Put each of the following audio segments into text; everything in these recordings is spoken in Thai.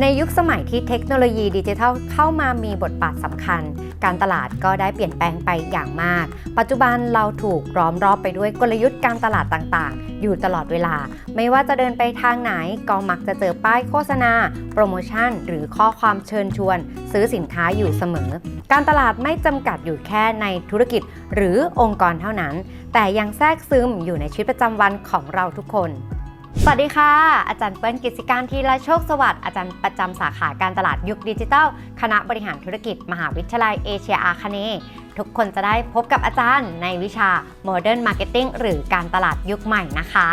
ในยุคสมัยที่เทคโนโลยีดิจิทัลเข้ามามีบทบาทสำคัญ การตลาดก็ได้เปลี่ยนแปลงไปอย่างมาก ปัจจุบันเราถูกล้อมรอบไปด้วยกลยุทธ์การตลาดต่างๆ อยู่ตลอดเวลา ไม่ว่าจะเดินไปทางไหนก็มักจะเจอป้ายโฆษณา โปรโมชั่น หรือข้อความเชิญชวน ซื้อสินค้าอยู่เสมอ การตลาดไม่จำกัดอยู่แค่ในธุรกิจ หรือองค์กรเท่านั้น แต่ยังแทรกซึมอยู่ในชีวิตประจำวันของเราทุกคน สวัสดีค่ะ อาจารย์เปิ้ลกิจการทีละโชคสวัสดิ์อาจารย์ประจำสาขาการตลาดยุคดิจิทัล คณะบริหารธุรกิจ มหาวิทยาลัยเอเชียอาคเนทุกคนจะได้พบกับอาจารย์ในวิชา Modern Marketing หรือการตลาดยุคใหม่นะคะ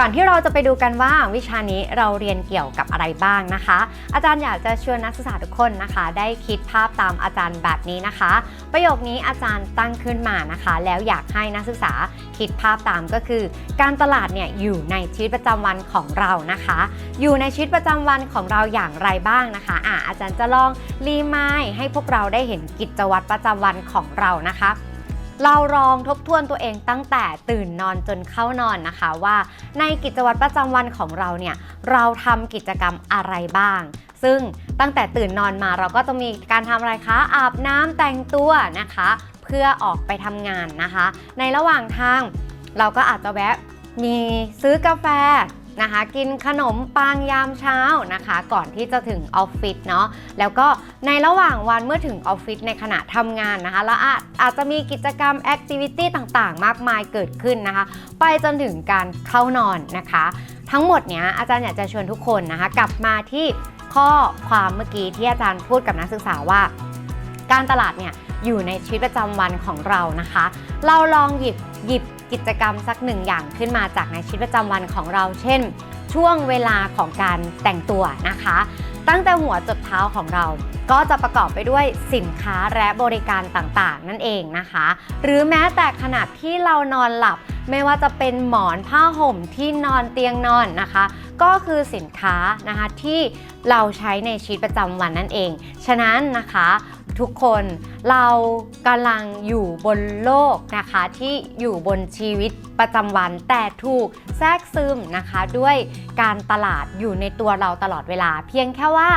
ก่อนที่เราจะไปดูกันว่าวิชานี้เราเรียนเกี่ยวกับอะไรบ้างนะคะ อาจารย์อยากจะชวนนักศึกษาทุกคนนะคะ ได้คิดภาพตามอาจารย์แบบนี้นะคะ ประโยคนี้อาจารย์ตั้งขึ้นมานะคะ แล้วอยากให้นักศึกษาคิดภาพตามก็คือ การตลาดเนี่ยอยู่ในชีวิตประจำวันของเรานะคะ อยู่ในชีวิตประจำวันของเราอย่างไรบ้างนะคะอะอาจารย์จะลองรีมายให้พวกเราได้เห็นกิจวัตรประจำวันของเรานะคะ เราลองทบทวนตัวเองตั้งแต่ตื่นนอนจนเข้านอนนะคะว่าในกิจวัตรประจำวันของเราเนี่ยเราทำกิจกรรมอะไรบ้าง ซึ่งตั้งแต่ตื่นนอนมาเราก็จะมีการทำอะไรคะอาบน้ำแต่งตัวนะคะ เพื่อออกไปทำงานนะคะ ในระหว่างทางเราก็อาจจะแวะมีซื้อกาแฟ นะคะ กินขนมปังยามเช้านะคะ ก่อนที่จะถึงออฟฟิศเนาะแล้วก็ในระหว่างวันเมื่อถึงออฟฟิศในขณะทำงานนะคะ แล้วอาจอาจจะมีกิจกรรมแอคทิวิตี้ต่างๆ มากมายเกิดขึ้นนะคะ ไปจนถึงการเข้านอนนะคะ ทั้งหมดเนี้ยอาจารย์อยากจะชวนทุกคนนะคะ กลับมาที่ข้อความเมื่อกี้ที่อาจารย์พูดกับนักศึกษาว่า การตลาดเนี่ยอยู่ในชีวิตประจำวันของเรานะคะ เราลองหยิบหยิบ กิจกรรมสักหนึ่งอย่างขึ้นมาจากในชีวิตประจำวันของเรา เช่น ช่วงเวลาของการแต่งตัวนะคะ ตั้งแต่หัวจดเท้าของเรา ก็จะประกอบไปด้วยสินค้าและบริการต่างๆ นั่นเองนะคะ หรือแม้แต่ขนาดที่เรานอนหลับไม่ว่าจะเป็นหมอนผ้าห่มที่นอนเตียงนอนนะคะ ก็คือสินค้านะคะที่เราใช้ในชีวิตประจำวันนั่นเอง ฉะนั้นนะคะ ทุกคนเรากำลังอยู่บนโลกนะคะที่อยู่บนชีวิต ประจำวันแต่ถูกแทรกซึมนะคะด้วยการตลาดอยู่ในตัวเราตลอดเวลา เพียงแค่ว่า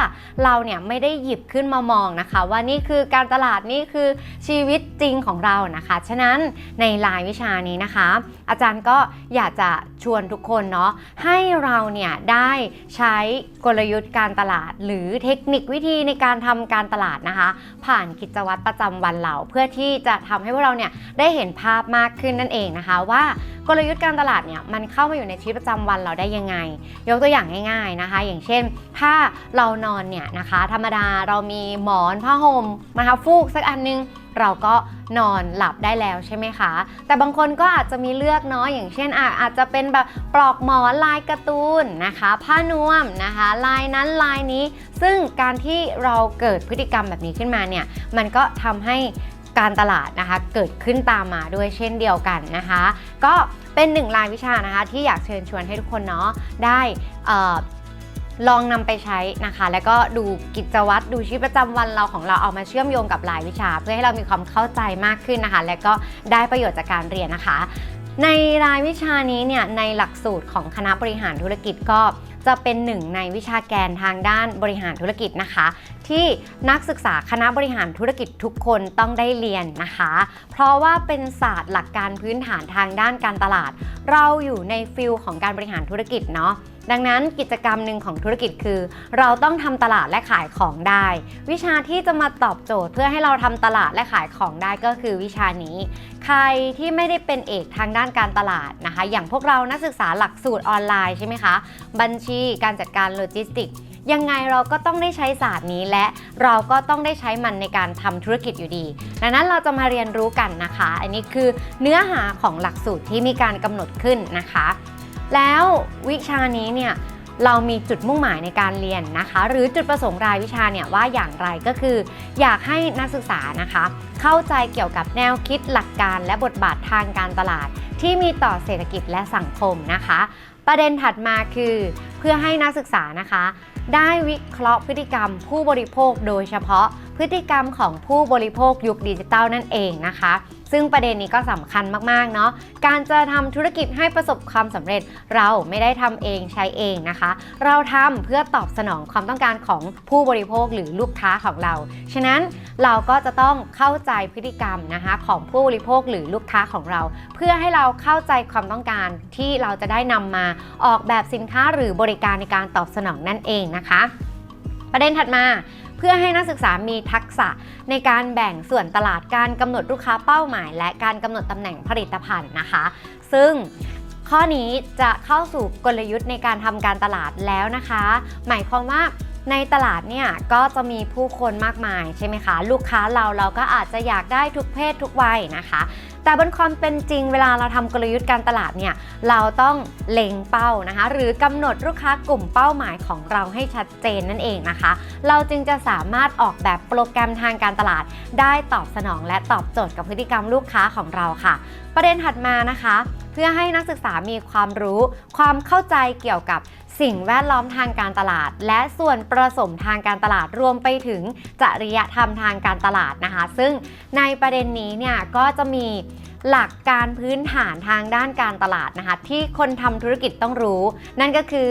เราเนี่ยไม่ได้หยิบขึ้นมามองนะคะ ว่านี่คือการตลาดนี่คือชีวิตจริงของเรานะคะ ฉะนั้นในรายวิชานี้นะคะ อาจารย์ก็อยากจะชวนทุกคนเนาะให้เราเนี่ยได้ใช้กลยุทธ์การตลาด หรือเทคนิควิธีในการทำการตลาดนะคะ ผ่านกิจวัตรประจำวันเรา เพื่อที่จะทำให้พวกเราเนี่ยได้เห็นภาพมากขึ้นนั่นเองนะคะว่ากลยุทธ์การตลาดเนี่ยมันเข้ามาอยู่ในชีวิตประจำวันเราได้ยังไง ยกตัวอย่างง่ายๆนะคะ อย่างเช่น ถ้าเรานอนเนี่ยนะคะ ธรรมดาเรามีหมอนผ้าห่มนะคะฟูกสักอันนึงเราก็นอนหลับได้แล้วใช่ไหมคะ แต่บางคนก็อาจจะมีเลือกเนาะอย่างเช่นอาอาจจะเป็นแบบปลอกหมอนลายการ์ตูนนะคะ ผ้านวมนะคะ ลายนั้นลายนี้ ซึ่งการที่เราเกิดพฤติกรรมแบบนี้ขึ้นมาเนี่ยมันก็ทำให้ การตลาดนะคะเกิดขึ้นตามมาด้วยเช่นเดียวกันนะคะ ก็เป็นหนึ่งรายวิชานะคะที่อยากเชิญชวนให้ทุกคนเนาะได้ลองนำไปใช้นะคะ แล้วก็ดูกิจวัตรดูชีวิตประจำวันเราของเราเอามาเชื่อมโยงกับรายวิชา เพื่อให้เรามีความเข้าใจมากขึ้นนะคะ และก็ได้ประโยชน์จากการเรียนนะคะ ในรายวิชานี้เนี่ยในหลักสูตรของคณะบริหารธุรกิจก็จะเป็นหนึ่งในวิชาแกนทางด้านบริหารธุรกิจนะคะ ที่นักศึกษาคณะบริหารธุรกิจทุกคนต้องได้เรียนนะคะ เพราะว่าเป็นศาสตร์หลักการพื้นฐานทางด้านการตลาด เราอยู่ในฟิลของการบริหารธุรกิจเนาะดังนั้นกิจกรรมหนึ่งของธุรกิจคือ เราต้องทำตลาดและขายของได้ วิชาที่จะมาตอบโจทย์เพื่อให้เราทำตลาดและขายของได้ก็คือวิชานี้ ใครที่ไม่ได้เป็นเอกทางด้านการตลาดนะคะ อย่างพวกเรานักศึกษาหลักสูตรออนไลน์ใช่ไหมคะ บัญชีการจัดการโลจิสติก ยังไงเราก็ต้องได้ใช้ศาสตร์นี้และเราก็ต้องได้ใช้มันในการทำธุรกิจอยู่ดี ดังนั้นเราจะมาเรียนรู้กันนะคะ อันนี้คือเนื้อหาของหลักสูตรที่มีการกำหนดขึ้นนะคะ แล้ววิชานี้เนี่ยเรามีจุดมุ่งหมายในการเรียนนะคะ หรือจุดประสงค์รายวิชาเนี่ยว่าอย่างไรก็คือ อยากให้นักศึกษานะคะ เข้าใจเกี่ยวกับแนวคิดหลักการและบทบาททางการตลาด ที่มีต่อเศรษฐกิจและสังคมนะคะ ประเด็นถัดมาคือ เพื่อให้นักศึกษานะคะ ได้วิเคราะห์พฤติกรรมผู้บริโภคโดยเฉพาะพฤติกรรมของผู้บริโภคยุคดิจิตัลนั่นเองนะคะ ซึ่งประเด็นนี้ก็สำคัญมากๆเนาะการจะทำธุรกิจให้ประสบความสำเร็จเราไม่ได้ทำเองใช้เองนะคะ เราทำเพื่อตอบสนองความต้องการของผู้บริโภคหรือลูกค้าของเรา ฉะนั้นเราก็จะต้องเข้าใจพฤติกรรมนะคะของผู้บริโภคหรือลูกค้าของเรา เพื่อให้เราเข้าใจความต้องการที่เราจะได้นำมาออกแบบสินค้าหรือบริการในการตอบสนองนั่นเองนะคะ ประเด็นถัดมา เพื่อให้นักศึกษามีทักษะในการแบ่งส่วนตลาดการกำหนดลูกค้าเป้าหมาย และการกำหนดตำแหน่งผลิตภัณฑ์นะคะ ซึ่งข้อนี้จะเข้าสู่กลยุทธ์ในการทำการตลาดแล้วนะคะ หมายความว่า ในตลาดเนี่ยก็จะมีผู้คนมากมายใช่ไหมคะ ลูกค้าเราเราก็อาจจะอยากได้ทุกเพศทุกวัยนะคะ แต่บนความเป็นจริงเวลาเราทำกลยุทธ์การตลาดเนี่ยเราต้องเล็งเป้านะคะ หรือกำหนดลูกค้ากลุ่มเป้าหมายของเราให้ชัดเจนนั่นเองนะคะ เราจึงจะสามารถออกแบบโปรแกรมทางการตลาด ได้ตอบสนองและตอบโจทย์กับพฤติกรรมลูกค้าของเราค่ะ ประเด็นถัดมานะคะ เพื่อให้นักศึกษามีความรู้ ความเข้าใจเกี่ยวกับ สิ่งแวดล้อมทางการตลาด และส่วนผสมทางการตลาดรวมไปถึงจริยธรรมทางการตลาดนะคะ ซึ่งในประเด็นนี้เนี่ยก็จะมีหลักการพื้นฐานทางด้านการตลาดนะคะที่คนทำธุรกิจต้องรู้ นั่นก็คือ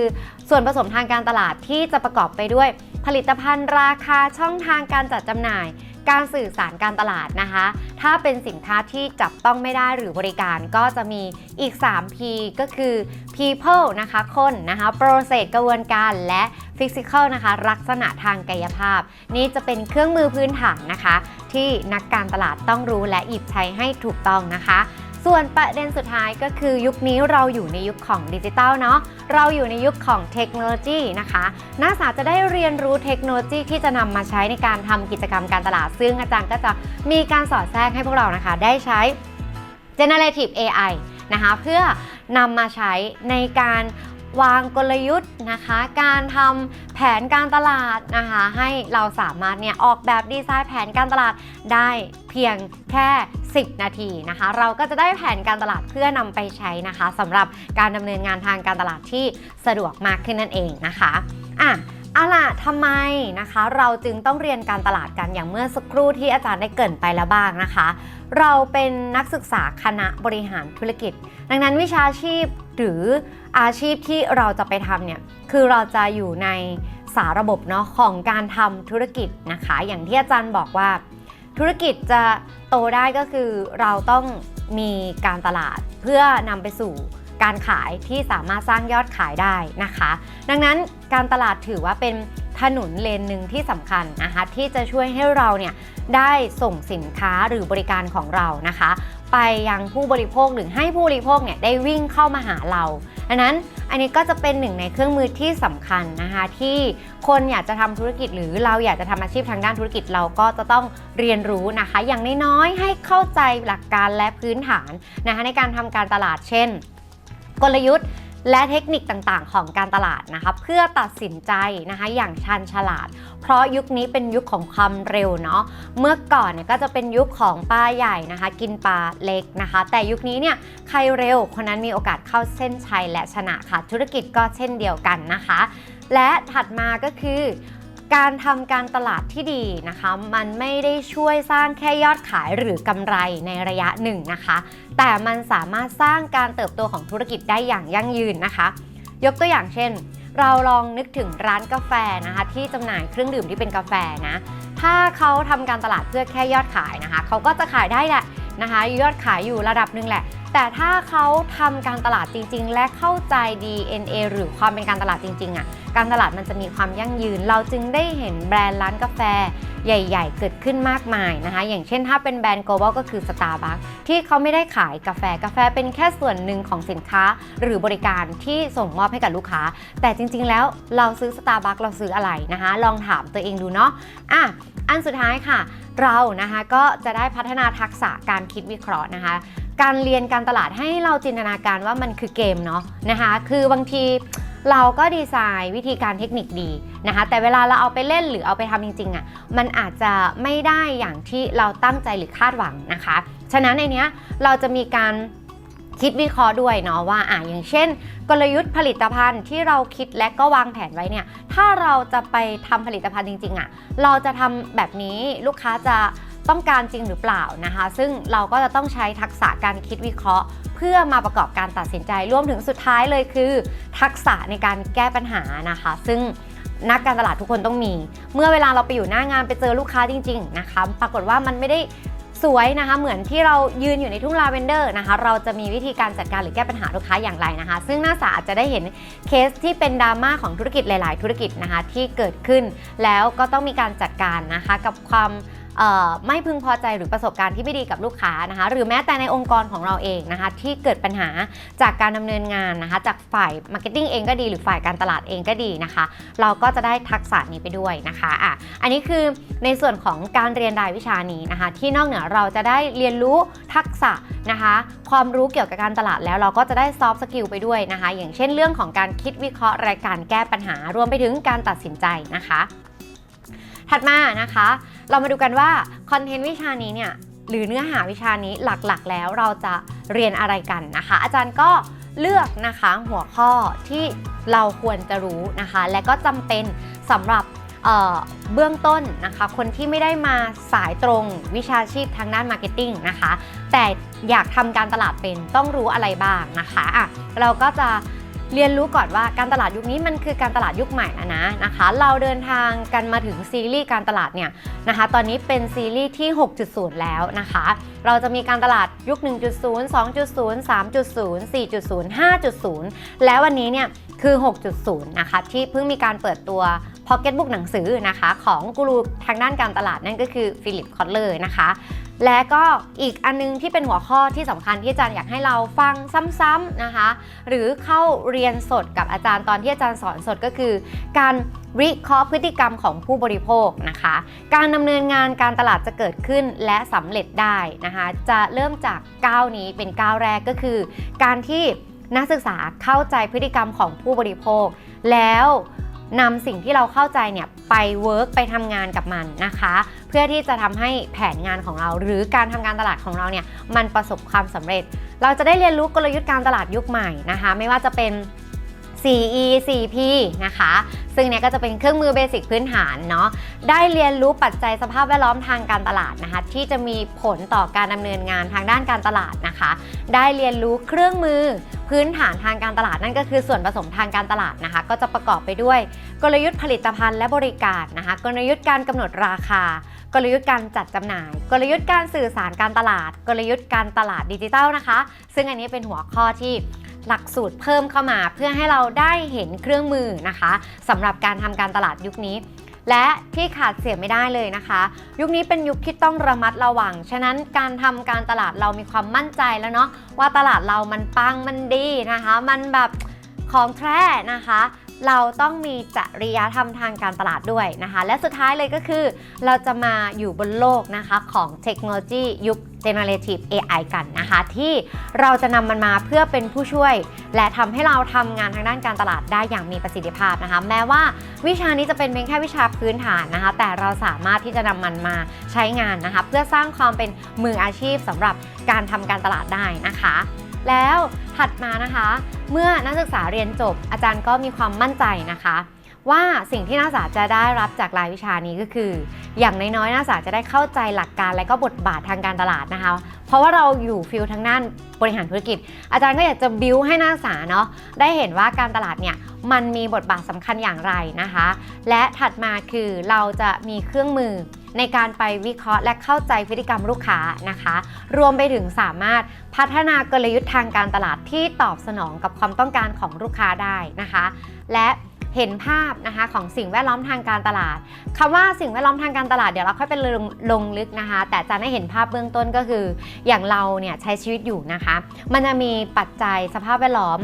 ส่วนผสมทางการตลาดที่จะประกอบไปด้วย ผลิตภัณฑ์ราคาช่องทางการจัดจำหน่าย การสื่อสารการตลาดนะคะ ถ้าเป็นสินค้าที่จับต้องไม่ได้หรือบริการก็จะมีอีก 3P ก็คือ people นะคะคนนะคะ process กระบวนการและ physical นะคะลักษณะทางกายภาพ นี่จะเป็นเครื่องมือพื้นฐานนะคะ ที่นักการตลาดต้องรู้และหยิบใช้ให้ถูกต้องนะคะ ส่วนประเด็นสุดท้ายก็คือยุคนี้เราอยู่ในยุคของดิจิตอลเนาะเราอยู่ในยุคของเทคโนโลยีนะคะนักศึกษาจะได้เรียนรู้เทคโนโลยีที่จะนำมาใช้ในการทำกิจกรรมการตลาด ซึ่งอาจารย์ก็จะมีการสอดแทรกให้พวกเรานะคะ ได้ใช้ generative AI นะคะเพื่อนำมาใช้ในการ วางกลยุทธ์นะคะ การทำแผนการตลาดนะคะ ให้เราสามารถเนี่ยออกแบบดีไซน์แผนการตลาดได้เพียงแค่ 10 นาทีนะคะ เราก็จะได้แผนการตลาดเพื่อนำไปใช้นะคะสำหรับการดำเนินงานทางการตลาดที่สะดวกมากขึ้นนั่นเองนะคะอะอาล่ะทำไมนะคะ เราจึงต้องเรียนการตลาดกันอย่างเมื่อสักครู่ที่อาจารย์ได้เกรินไปแล้วบ้างนะคะ เราเป็นนักศึกษาคณะบริหารธุรกิจ ดังนั้นวิชาชีพหรือ อาชีพที่เราจะไปทำเนี่ยคือเราจะอยู่ในสาระบบเนาะของการทำธุรกิจนะคะ อย่างที่อาจารย์บอกว่า ธุรกิจจะโตได้ก็คือเราต้องมีการตลาดเพื่อนำไปสู่การขายที่สามารถสร้างยอดขายได้นะคะ ดังนั้นการตลาดถือว่าเป็นถนนเลนหนึ่งที่สำคัญนะคะที่จะช่วยให้เราเนี่ยได้ส่งสินค้าหรือบริการของเรานะคะ ไปยังผู้บริโภคหรือให้ผู้บริโภคเนี่ยได้วิ่งเข้ามาหาเรา ดังนั้นอันนี้ก็จะเป็นหนึ่งในเครื่องมือที่สำคัญนะคะที่คนอยากจะทำธุรกิจหรือเราอยากจะทำอาชีพทางด้านธุรกิจเราก็จะต้องเรียนรู้นะคะ อย่างน้อยๆให้เข้าใจหลักการและพื้นฐานนะคะในการทำการตลาดเช่น กลยุทธ์ และเทคนิคต่างๆ ของการตลาดนะคะ เพื่อตัดสินใจนะคะอย่างชันฉลาด เพราะยุคนี้เป็นยุคของความเร็วเนาะเมื่อก่อนเนี่ยก็จะเป็นยุคของปลาใหญ่นะคะ กินปลาเล็กนะคะ แต่ยุคนี้เนี่ยใครเร็วคนนั้นมีโอกาสเข้าเส้นชัยและชนะค่ะ ธุรกิจก็เช่นเดียวกันนะคะ และถัดมาก็คือ การทำการตลาดที่ดีนะคะ มันไม่ได้ช่วยสร้างแค่ยอดขายหรือกำไรในระยะหนึ่งนะคะ แต่มันสามารถสร้างการเติบโตของธุรกิจได้อย่างยั่งยืนนะคะ ยกตัวอย่างเช่น เราลองนึกถึงร้านกาแฟนะคะ ที่จำหน่ายเครื่องดื่มที่เป็นกาแฟนะ ถ้าเขาทำการตลาดเพื่อแค่ยอดขายนะคะ เขาก็จะขายได้แหละนะคะ ยอดขายอยู่ระดับหนึ่งแหละแต่ถ้าเขาทำการตลาดจริง ๆ และเข้าใจ DNA หรือความเป็นการตลาดจริงๆอะ่ะการตลาดมันจะมีความยั่งยืน เราจึงได้เห็นแบรนด์ร้านกาแฟใหญ่ ๆ เกิดขึ้นมากมายนะคะ อย่างเช่นถ้าเป็นแบรนด์ global ก็คือ Starbucks ที่เขาไม่ได้ขายกาแฟกาแฟเป็นแค่ส่วนหนึ่งของสินค้า หรือบริการที่ส่งมอบให้กับลูกค้า แต่จริง ๆ แล้วเราซื้อ Starbucks เราซื้ออะไรนะคะ ลองถามตัวเองดูเนาะอะอันสุดท้ายค่ะ เรานะคะก็จะได้พัฒนาทักษะการคิดวิเคราะห์นะคะ การเรียนการตลาดให้เราจินตนาการว่ามันคือเกมเนาะนะคะ คือบางทีเราก็ดีไซน์วิธีการเทคนิคดีนะคะ แต่เวลาเราเอาไปเล่นหรือเอาไปทำจริงๆอะ่ะมันอาจจะไม่ได้อย่างที่เราตั้งใจหรือคาดหวังนะคะ ฉะนั้นในเนี้ยเราจะมีการคิดวิเคราะห์ด้วยเนาะว่าอะอย่างเช่น กลยุทธ์ผลิตภัณฑ์ที่เราคิดและก็วางแผนไว้เนี่ย ถ้าเราจะไปทำผลิตภัณฑ์จริงๆอะ่ะเราจะทำแบบนี้ลูกค้าจะ ต้องการจริงหรือเปล่านะคะ ซึ่งเราก็จะต้องใช้ทักษะการคิดวิเคราะห์ เพื่อมาประกอบการตัดสินใจรวมถึงสุดท้ายเลยคือ ทักษะในการแก้ปัญหานะคะ ซึ่งนักการตลาดทุกคนต้องมี เมื่อเวลาเราไปอยู่หน้างานไปเจอลูกค้าจริง ๆ นะคะ ปรากฏว่ามันไม่ได้สวยนะคะ เหมือนที่เรายืนอยู่ในทุ่งลาเวนเดอร์นะคะ เราจะมีวิธีการจัดการหรือแก้ปัญหาลูกค้าอย่างไรนะคะ ซึ่งน่าสาอาจจะได้เห็นเคสที่เป็นดราม่าของธุรกิจหลาย ๆ ธุรกิจนะคะที่เกิดขึ้น แล้วก็ต้องมีการจัดการนะคะกับความ ไม่พึงพอใจหรือประสบการณ์ที่ไม่ดีกับลูกค้านะคะ หรือแม้แต่ในองค์กรของเราเองนะคะ ที่เกิดปัญหาจากการดำเนินงานนะคะ จากฝ่ายมาร์เก็ตติ้งเองก็ดีหรือฝ่ายการตลาดเองก็ดีนะคะ เราก็จะได้ทักษะนี้ไปด้วยนะคะอะอันนี้คือในส่วนของการเรียนรายวิชานี้นะคะ ที่นอกเหนือเราจะได้เรียนรู้ทักษะนะคะ ความรู้เกี่ยวกับการตลาดแล้วเราก็จะได้ซอฟต์สกิลไปด้วยนะคะ อย่างเช่นเรื่องของการคิดวิเคราะห์รายการแก้ปัญหารวมไปถึงการตัดสินใจนะคะ ถัดมานะคะ เรามาดูกันว่าคอนเทนต์วิชานี้เนี่ยหรือเนื้อหาวิชานี้หลักๆ แล้วเราจะเรียนอะไรกันนะคะ อาจารย์ก็เลือกนะคะหัวข้อที่เราควรจะรู้นะคะ และก็จำเป็นสำหรับเเบื้องต้นนะคะ คนที่ไม่ได้มาสายตรงวิชาชีพทางด้านมาร์เก็ตติ้งนะคะ แต่อยากทำการตลาดเป็นต้องรู้อะไรบ้างนะคะอะเราก็จะ เรียนรู้ก่อนว่าการตลาดยุคนี้มันคือการตลาดยุคใหม่แล้วนะนะคะ เราเดินทางกันมาถึงซีรีส์การตลาดเนี่ยนะคะ ตอนนี้เป็นซีรีส์ที่ 6.0 แล้วนะคะ เราจะมีการตลาดยุค 1.0 2.0 3.0 4.0 5.0 แล้ววันนี้เนี่ยคือ 6.0 นะคะ ที่เพิ่งมีการเปิดตัว Pocket Book หนังสือนะคะ ของกูรูทางด้านการตลาดนั่นก็คือฟิลิปคอตเลอร์นะคะ และก็อีกอันนึงที่เป็นหัวข้อที่สำคัญที่อาจารย์อยากให้เราฟังซ้ำๆนะคะ หรือเข้าเรียนสดกับอาจารย์ตอนที่อาจารย์สอนสดก็คือ การวิเคราะห์พฤติกรรมของผู้บริโภคนะคะ การดำเนินงานการตลาดจะเกิดขึ้นและสำเร็จได้นะคะ จะเริ่มจากก้าวนี้เป็นก้าวแรกก็คือ การที่นักศึกษาเข้าใจพฤติกรรมของผู้บริโภค แล้ว นำสิ่งที่เราเข้าใจเนี่ยไปเวิร์กไปทำงานกับมันนะคะ เพื่อที่จะทำให้แผนงานของเรา หรือการทำการตลาดของเราเนี่ยมันประสบความสำเร็จ เราจะได้เรียนรู้กลยุทธ์การตลาดยุคใหม่นะคะ ไม่ว่าจะเป็น 4E 4P นะคะ ซึ่งเนี่ยก็จะเป็นเครื่องมือเบสิกพื้นฐานเนาะ ได้เรียนรู้ปัจจัยสภาพแวดล้อมทางการตลาดนะคะ ที่จะมีผลต่อการดำเนินงานทางด้านการตลาดนะคะ ได้เรียนรู้เครื่องมือ พื้นฐานทางการตลาดนั่นก็คือส่วนผสมทางการตลาดนะคะ ก็จะประกอบไปด้วย กลยุทธ์ผลิตภัณฑ์และบริการนะคะ กลยุทธ์การกำหนดราคา กลยุทธ์การจัดจำหน่าย กลยุทธ์การสื่อสารการตลาด กลยุทธ์การตลาดดิจิทัลนะคะ ซึ่งอันนี้เป็นหัวข้อที่หลักสูตรเพิ่มเข้ามาเพื่อให้เราได้เห็นเครื่องมือนะคะสำหรับการทำการตลาดยุคนี้ และที่ขาดเสียไม่ได้เลยนะคะ ยุคนี้เป็นยุคที่ต้องระมัดระวัง ฉะนั้นการทำการตลาดเรามีความมั่นใจแล้วเนาะว่าตลาดเรามันปังมันดีนะคะ มันแบบของแท้นะคะ เราต้องมีจริยธรรมทางการตลาดด้วยนะคะ และสุดท้ายเลยก็คือ เราจะมาอยู่บนโลกนะคะของเทคโนโลยียุค generative AI กันนะคะ ที่เราจะนำมันมาเพื่อเป็นผู้ช่วย และทำให้เราทำงานทางด้านการตลาดได้อย่างมีประสิทธิภาพนะคะ แม้ว่าวิชานี้จะเป็นเพียงแค่วิชาพื้นฐานนะคะ แต่เราสามารถที่จะนำมันมาใช้งานนะคะ เพื่อสร้างความเป็นมืออาชีพสำหรับการทำการตลาดได้นะคะ แล้วถัดมานะคะ เมื่อนักศึกษาเรียนจบอาจารย์ก็มีความมั่นใจนะคะ ว่าสิ่งที่นักศึกษาจะได้รับจากรายวิชานี้ก็คือ อย่างน้อยๆนักศึกษาจะได้เข้าใจหลักการและก็บทบาททางการตลาดนะคะ เพราะว่าเราอยู่ฟิลทางด้านบริหารธุรกิจ อาจารย์ก็อยากจะบิวให้นักศึกษาเนาะได้เห็นว่าการตลาดเนี่ยมันมีบทบาทสำคัญอย่างไรนะคะ และถัดมาคือเราจะมีเครื่องมือในการไปวิเคราะห์และเข้าใจพฤติกรรมลูกค้านะคะ รวมไปถึงสามารถพัฒนากลยุทธ์ทางการตลาดที่ตอบสนองกับความต้องการของลูกค้าได้นะคะ และ เห็นภาพนะคะของสิ่งแวดล้อมทางการตลาดคำว่าสิ่งแวดล้อมทางการตลาดเดี๋ยวเราค่อยไปลงลงลึกนะคะ แต่จะได้เห็นภาพเบื้องต้นก็คือ อย่างเราเนี่ยใช้ชีวิตอยู่นะคะ มันจะมีปัจจัยสภาพแวดล้อม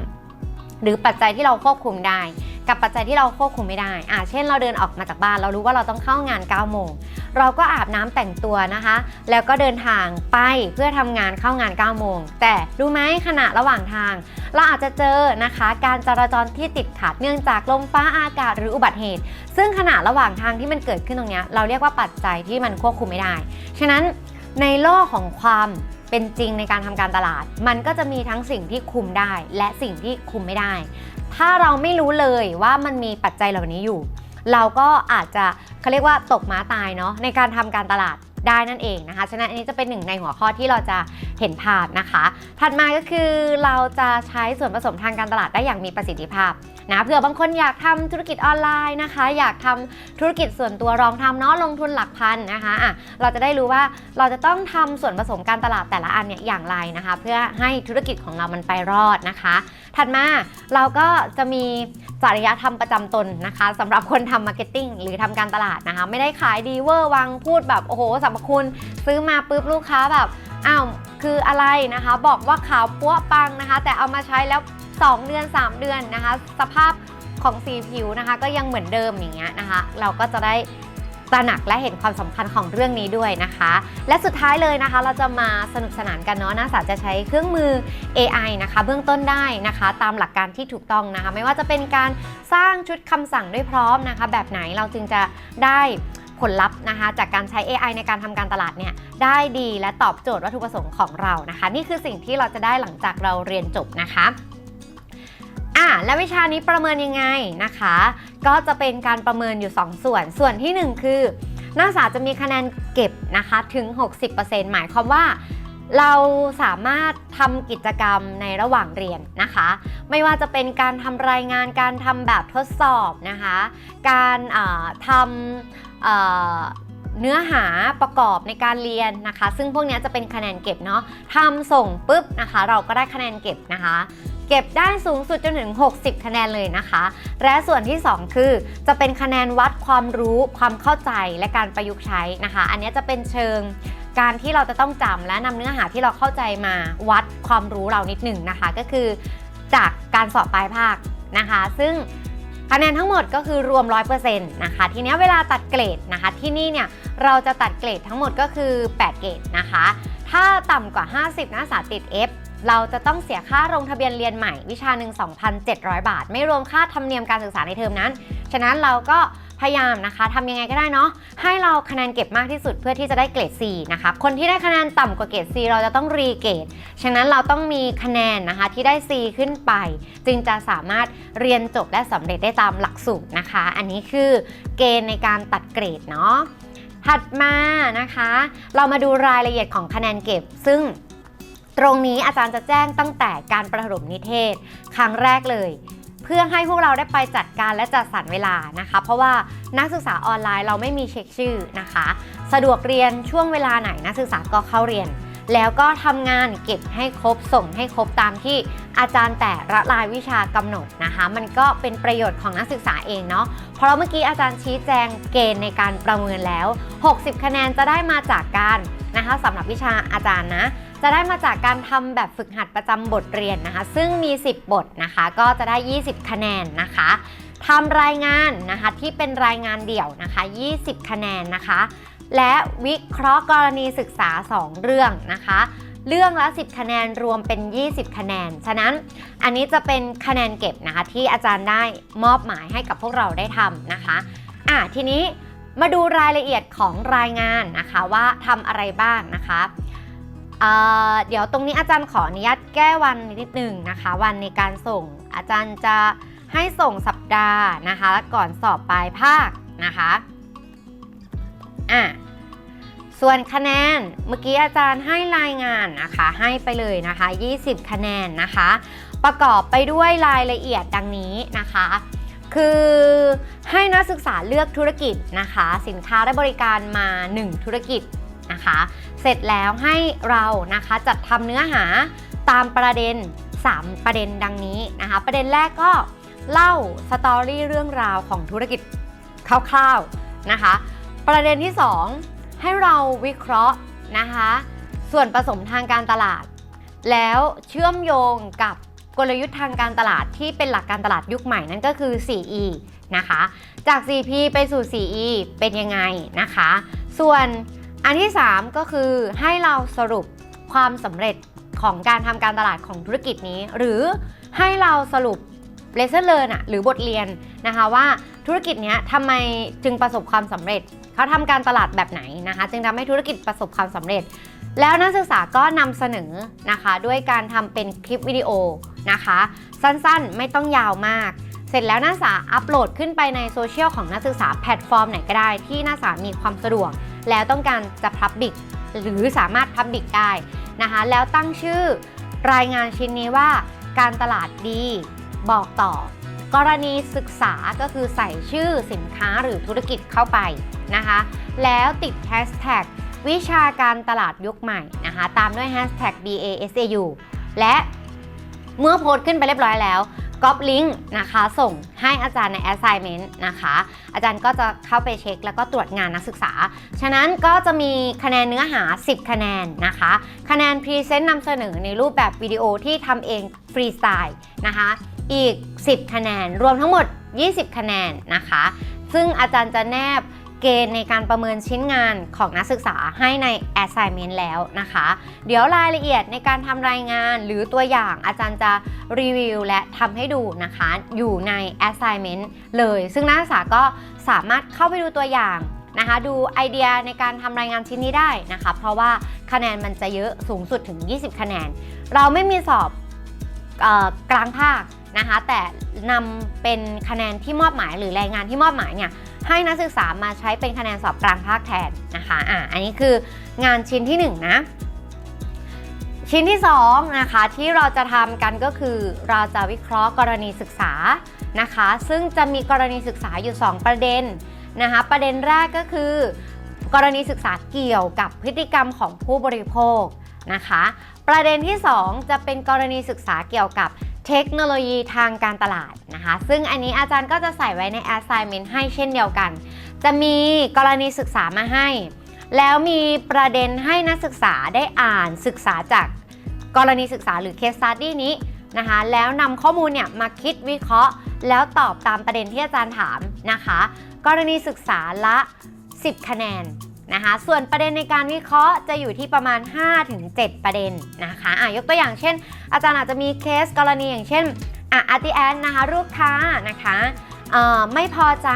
หรือปัจจัยที่เราควบคุมได้ กับปัจจัยที่เราควบคุมไม่ได้อ่าเช่นเราเดินออกมาจากบ้าน เรารู้ว่าเราต้องเข้างาน9โมงเราก็อาบน้ำแต่งตัวนะคะ แล้วก็เดินทางไปเพื่อทำงานเข้างาน9โมงแต่รู้ไหมขณะระหว่างทาง เราอาจจะเจอนะคะ การจราจรที่ติดขัดเนื่องจากลมฟ้าอากาศหรืออุบัติเหตุ ซึ่งขณะระหว่างทางที่มันเกิดขึ้นตรงนี้เราเรียกว่าปัจจัยที่มันควบคุมไม่ได้ ฉะนั้นในโลกของความ เป็นจริงในการทำการตลาด มันก็จะมีทั้งสิ่งที่คุมได้ และสิ่งที่คุมไม่ได้ ถ้าเราไม่รู้เลยว่ามันมีปัจจัยเหล่านี้อยู่ เราก็อาจจะเขาเรียกว่าตกม้าตายเนาะในการทำการตลาดได้นั่นเองนะคะฉะนั้นอันนี้จะเป็นหนึ่งในหัวข้อที่เราจะเห็นภาพนะคะ ถัดมาก็คือเราจะใช้ส่วนผสมทางการตลาดได้อย่างมีประสิทธิภาพ นะเผื่อบางคนอยากทำธุรกิจออนไลน์นะคะ อยากทำธุรกิจส่วนตัวลองทำเนาะลงทุนหลักพันนะคะอะเราจะได้รู้ว่าเราจะต้องทำส่วนผสมการตลาดแต่ละอันเนี่ยอย่างไรนะคะ เพื่อให้ธุรกิจของเรามันไปรอดนะคะ ถัดมาเราก็จะมีจริยธรรมประจำตนนะคะสำหรับคนทำมาร์เก็ตติ้งหรือทำการตลาดนะคะ ไม่ได้ขายดีเวอร์วังพูดแบบโอ้โหสรรพคุณ ซื้อมาปุ๊บลูกค้าแบบอ้าวคืออะไรนะคะ บอกว่าขาวปั้วปังนะคะ แต่เอามาใช้แล้ว 2 เดือน 3 เดือนนะคะ สภาพของสีผิวนะคะ ก็ยังเหมือนเดิมอย่างเงี้ยนะคะ เราก็จะได้ตระหนักและเห็นความสำคัญของเรื่องนี้ด้วยนะคะ และสุดท้ายเลยนะคะ เราจะมาสนุกสนานกันเนาะนักศึกษาจะใช้เครื่องมือ AI นะคะ เบื้องต้นได้นะคะ ตามหลักการที่ถูกต้องนะคะ ไม่ว่าจะเป็นการสร้างชุดคำสั่งด้วยพร้อมนะคะ แบบไหนเราจึงจะได้ผลลัพธ์นะคะ จากการใช้ AI ในการทำการตลาดเนี่ยได้ดีและตอบโจทย์วัตถุประสงค์ของเรานะคะ นี่คือสิ่งที่เราจะได้หลังจากเราเรียนจบนะคะ อะและวิชานี้ประเมินยังไงนะคะ ก็จะเป็นการประเมินอยู่ 2 ส่วน ส่วนที่ 1 คือ นักศึกษาจะมีคะแนนเก็บนะคะถึง 60%หมายความว่าเราสามารถทำกิจกรรมในระหว่างเรียนนะคะ ไม่ว่าจะเป็นการทำรายงานการทำแบบทดสอบนะคะ การทำเเนื้อหาประกอบในการเรียนนะคะ ซึ่งพวกนี้จะเป็นคะแนนเก็บเนาะทำส่งปุ๊บนะคะ เราก็ได้คะแนนเก็บนะคะ เก็บได้สูงสุดจนถึง 60 คะแนนเลยนะคะ และส่วนที่ 2 คือ จะเป็นคะแนนวัดความรู้ความเข้าใจและการประยุกต์ใช้นะคะ อันนี้จะเป็นเชิงการที่เราจะต้องจำและนำเนื้อหาที่เราเข้าใจมาวัดความรู้เรานิดหนึ่งนะคะ ก็คือจากการสอบปลายภาคนะคะ ซึ่งคะแนนทั้งหมดก็คือรวม 100%นะคะ ทีนี้เวลาตัดเกรดนะคะ ที่นี่เนี่ยเราจะตัดเกรดทั้งหมดก็คือ 8 เกรดนะคะ ถ้าต่ำกว่า 50 นักศึกษาติด F เราจะต้องเสียค่าลงทะเบียนเรียนใหม่วิชาหนึ่ง2,700 บาท ไม่รวมค่าธรรมเนียมการศึกษาในเทอมนั้น ฉะนั้นเราก็พยายามนะคะทำยังไงก็ได้เนาะให้เราคะแนนเก็บมากที่สุดเพื่อที่จะได้เกรด C นะคะคนที่ได้คะแนนต่ำกว่าเกรด C เราจะต้องรีเกรดฉะนั้นเราต้องมีคะแนนนะคะที่ได้ C ขึ้นไป จึงจะสามารถเรียนจบและสำเร็จได้ตามหลักสูตรนะคะ อันนี้คือเกณฑ์ในการตัดเกรดเนาะถัดมานะคะ เรามาดูรายละเอียดของคะแนนเก็บ ซึ่ง ตรงนี้อาจารย์จะแจ้งตั้งแต่การประถมนิเทศ ครั้งแรกเลย เพื่อให้พวกเราได้ไปจัดการและจัดสรรเวลานะคะ เพราะว่านักศึกษาออนไลน์เราไม่มีเช็คชื่อนะคะ สะดวกเรียนช่วงเวลาไหนนักศึกษาก็เข้าเรียน แล้วก็ทำงานเก็บให้ครบส่งให้ครบตามที่อาจารย์แต่ละรายวิชากำหนดนะคะ มันก็เป็นประโยชน์ของนักศึกษาเองเนาะเพราะเมื่อกี้อาจารย์ชี้แจงเกณฑ์ในการประเมินแล้ว 60 คะแนนจะได้มาจากการ นะคะสำหรับวิชาอาจารย์นะจะได้มาจากการทำแบบฝึกหัดประจำบทเรียนนะคะ ซึ่งมี 10 บทนะคะ ก็จะได้ 20 คะแนนนะคะทำรายงานนะคะที่เป็นรายงานเดี่ยวนะคะ 20 คะแนนนะคะ และวิเคราะห์กรณีศึกษา 2 เรื่องนะคะ เรื่องละ 10 คะแนนรวมเป็น 20 คะแนน ฉะนั้นอันนี้จะเป็นคะแนนเก็บนะคะที่อาจารย์ได้มอบหมายให้กับพวกเราได้ทำนะคะอะทีนี้ มาดูรายละเอียดของรายงานนะคะว่าทำอะไรบ้างนะคะเเดี๋ยวตรงนี้อาจารย์ขออนุญาตแก้วันนิดหนึ่งนะคะ วันในการส่งอาจารย์จะให้ส่งสัปดาห์นะคะก่อนสอบปลายภาคนะคะอะส่วนคะแนนเมื่อกี้อาจารย์ให้รายงานนะคะให้ไปเลยนะคะ 20 คะแนนนะคะ ประกอบไปด้วยรายละเอียดดังนี้นะคะ คือให้นักศึกษาเลือกธุรกิจนะคะ สินค้าและบริการมา 1 ธุรกิจนะคะ เสร็จแล้วให้เรานะคะจัดทำเนื้อหาตามประเด็น 3 ประเด็นดังนี้นะคะ ประเด็นแรกก็เล่าสตอรี่เรื่องราวของธุรกิจคร่าวๆนะคะ ประเด็นที่ 2 ให้เราวิเคราะห์นะคะ ส่วนผสมทางการตลาด แล้วเชื่อมโยงกับ กลยุทธ์ทางการตลาดที่เป็นหลักการตลาดยุคใหม่นั่นก็คือ 4E นะคะ จาก 4P ไปสู่ 4E เป็นยังไงนะคะ ส่วนอันที่ 3 ก็คือให้เราสรุปความสำเร็จของการทำการตลาดของธุรกิจนี้ หรือให้เราสรุป lesson learn อะหรือบทเรียนนะคะว่าธุรกิจนี้ทำไมจึงประสบความสำเร็จ เขาทำการตลาดแบบไหนนะคะ จึงทำให้ธุรกิจประสบความสำเร็จ แล้วนักศึกษาก็นำเสนอนะคะ ด้วยการทำเป็นคลิปวิดีโอนะคะ สั้นๆไม่ต้องยาวมาก เสร็จแล้วนักศึกษาอัปโหลดขึ้นไปในโซเชียลของนักศึกษาแพลตฟอร์มไหนก็ได้ ที่นักศึกษามีความสะดวก แล้วต้องการจะ Public หรือสามารถ Public ได้นะคะ แล้วตั้งชื่อรายงานชิ้นนี้ว่าการตลาดดีบอกต่อ กรณีศึกษาก็คือใส่ชื่อสินค้าหรือธุรกิจเข้าไปนะคะ แล้วติด Hashtag วิชาการตลาดยุคใหม่นะคะ ตามด้วย Hashtag BASAU และเมื่อโพสต์ขึ้นไปเรียบร้อยแล้วก๊อปลิงก์นะคะส่งให้อาจารย์ใน assignment นะคะ อาจารย์ก็จะเข้าไปเช็คแล้วก็ตรวจงานนักศึกษา ฉะนั้นก็จะมีคะแนนเนื้อหา 10 คะแนนนะคะ คะแนนพรีเซนต์นำเสนอในรูปแบบวิดีโอที่ทำเองฟรีสไตล์นะคะ อีก 10 คะแนน รวมทั้งหมด 20 คะแนนนะคะ ซึ่งอาจารย์จะแนบ เกณฑ์ในการประเมินชิ้นงานของนักศึกษาให้ใน assignment แล้วนะคะ เดี๋ยวรายละเอียดในการทำรายงานหรือตัวอย่างอาจารย์จะรีวิวและทำให้ดูนะคะ อยู่ใน assignment เลย ซึ่งนักศึกษาก็สามารถเข้าไปดูตัวอย่างนะคะดูไอเดียในการทำรายงานชิ้นนี้ได้นะคะ เพราะว่าคะแนนมันจะเยอะสูงสุดถึง 20 คะแนน เราไม่มีสอบออกลางภาค นะคะ แต่นำเป็นคะแนนที่มอบหมายหรือรายงานที่มอบหมายเนี่ยให้นักศึกษามาใช้เป็นคะแนนสอบกลางภาคแทนนะคะอะอันนี้คืองานชิ้นที่ 1 นะชิ้นที่2นะคะที่เราจะทำกันก็คือเราจะวิเคราะห์กรณีศึกษานะคะ ซึ่งจะมีกรณีศึกษาอยู่ 2 ประเด็นนะคะ ประเด็นแรกก็คือ กรณีศึกษาเกี่ยวกับพฤติกรรมของผู้บริโภคนะคะ ประเด็นที่ 2 จะเป็นกรณีศึกษาเกี่ยวกับ เทคโนโลยีทางการตลาดนะคะ ซึ่งอันนี้อาจารย์ก็จะใส่ไว้ใน assignment ให้เช่นเดียวกัน จะมีกรณีศึกษามาให้ แล้วมีประเด็นให้นักศึกษาได้อ่านศึกษาจากกรณีศึกษาหรือ case study นี้นะคะ แล้วนำข้อมูลเนี่ยมาคิดวิเคราะห์ แล้วตอบตามประเด็นที่อาจารย์ถามนะคะ กรณีศึกษาละ 10 คะแนน นะคะ ส่วนประเด็นในการวิเคราะห์จะอยู่ที่ประมาณ 5-7 ประเด็นนะคะอะยกตัวอย่างเช่น อาจารย์อาจจะมีเคสกรณีอย่างเช่นอะอาร์ติแอนนะคะลูกค้านะคะเอ่อไม่พอใจ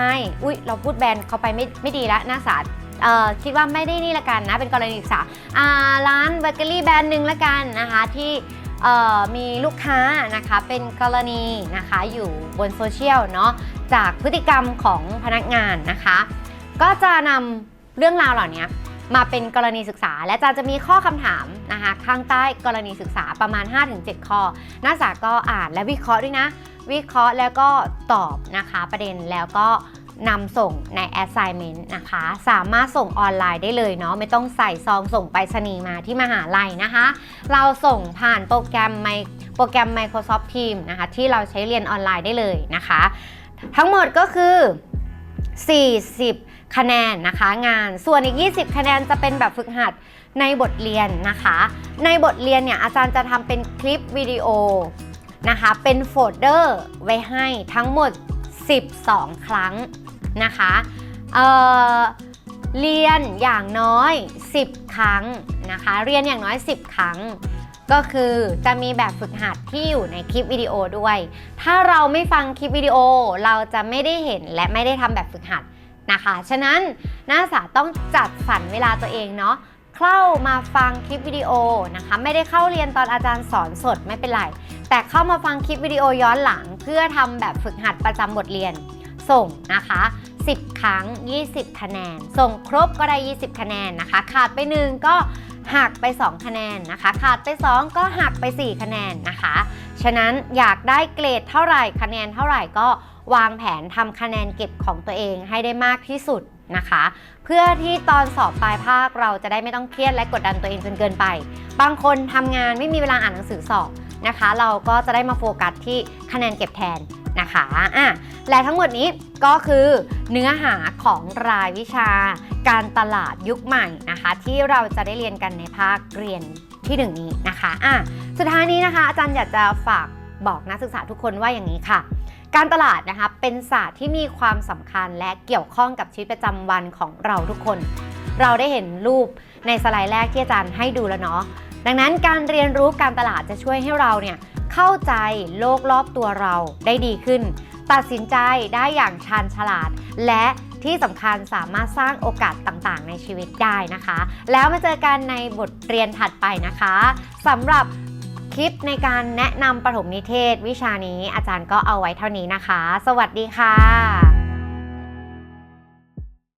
อุ้ยเราพูดแบรนด์เขาไปไม่ไม่ดีแล้วนักศึกษาเอ่อคิดว่าไม่ได้นี่ละกันนะ เป็นกรณีศึกษาอ่าร้านเบเกอรี่แบรนด์หนึ่งละกันนะคะที่มีลูกค้านะคะเป็นกรณีนะคะอยู่บนโซเชียลเนาะจากพฤติกรรมของพนักงานนะคะ ก็จะนำ เรื่องราวเหล่านี้มาเป็นกรณีศึกษา และจารย์จะมีข้อคำถามนะคะข้างใต้กรณีศึกษาประมาณ 5-7 ข้อ นักศึกษาก็อ่านและวิเคราะห์ด้วยนะ วิเคราะห์แล้วก็ตอบนะคะประเด็นแล้วก็นำส่งใน assignment นะคะ สามารถส่งออนไลน์ได้เลยเนาะ ไม่ต้องใส่ซองส่งไปรษณีย์มาที่มหาลัยนะคะ เราส่งผ่านโปรแกรมไมโปรแกรม Microsoft Teams นะคะ ที่เราใช้เรียนออนไลน์ได้เลยนะคะ ทั้งหมดก็คือ 40 คะแนนนะคะงาน ส่วนอีก 20 คะแนนจะเป็นแบบฝึกหัดในบทเรียนนะคะ ในบทเรียนเนี่ยอาจารย์จะทำเป็นคลิปวิดีโอนะคะเป็นโฟลเดอร์ไว้ให้ทั้งหมด 12 ครั้งนะคะเเรียนอย่างน้อย 10 ครั้งนะคะ เรียนอย่างน้อย 10 ครั้ง ก็คือจะมีแบบฝึกหัดที่อยู่ในคลิปวิดีโอด้วย ถ้าเราไม่ฟังคลิปวิดีโอเราจะไม่ได้เห็นและไม่ได้ทำแบบฝึกหัด นะคะ ฉะนั้นนักศึกษาต้องจัดสรรเวลาตัวเองเนาะเข้ามาฟังคลิปวิดีโอนะคะ ไม่ได้เข้าเรียนตอนอาจารย์สอนสดไม่เป็นไร แต่เข้ามาฟังคลิปวิดีโอย้อนหลัง เพื่อทำแบบฝึกหัดประจำบทเรียนส่งนะคะ 10 ครั้ง 20 คะแนน ส่งครบก็ได้ 20 คะแนนนะคะ ขาดไป 1 ก็หักไป 2 คะแนนนะคะ ขาดไป 2 ก็หักไป 4 คะแนนนะคะ ฉะนั้นอยากได้เกรดเท่าไหร่คะแนนเท่าไหร่ก็ วางแผนทำคะแนนเก็บของตัวเองให้ได้มากที่สุดนะคะ เพื่อที่ตอนสอบปลายภาคเราจะได้ไม่ต้องเครียดและกดดันตัวเองจนเกินไป บางคนทำงานไม่มีเวลาอ่านหนังสือสอบนะคะ เราก็จะได้มาโฟกัสที่คะแนนเก็บแทนนะคะอะและทั้งหมดนี้ก็คือเนื้อหาของรายวิชาการตลาดยุคใหม่นะคะ ที่เราจะได้เรียนกันในภาคเรียนที่หนึ่งนี้นะคะอะสุดท้ายนี้นะคะ อาจารย์อยากจะฝากบอกนักศึกษาทุกคนว่าอย่างนี้ค่ะ การตลาดนะคะเป็นศาสตร์ที่มีความสำคัญและเกี่ยวข้องกับชีวิตประจำวันของเราทุกคน เราได้เห็นรูปในสไลด์แรกที่อาจารย์ให้ดูแล้วเนาะดังนั้นการเรียนรู้การตลาดจะช่วยให้เราเนี่ยเข้าใจโลกรอบตัวเราได้ดีขึ้น ตัดสินใจได้อย่างชาญฉลาด และที่สำคัญสามารถสร้างโอกาสต่างๆ ในชีวิตได้นะคะ แล้วมาเจอกันในบทเรียนถัดไปนะคะสำหรับ ลิปในการแนะนำปฐมนิเทศ วิชานี้อาจารย์ก็เอาไว้เท่านี้นะคะ สวัสดีค่ะ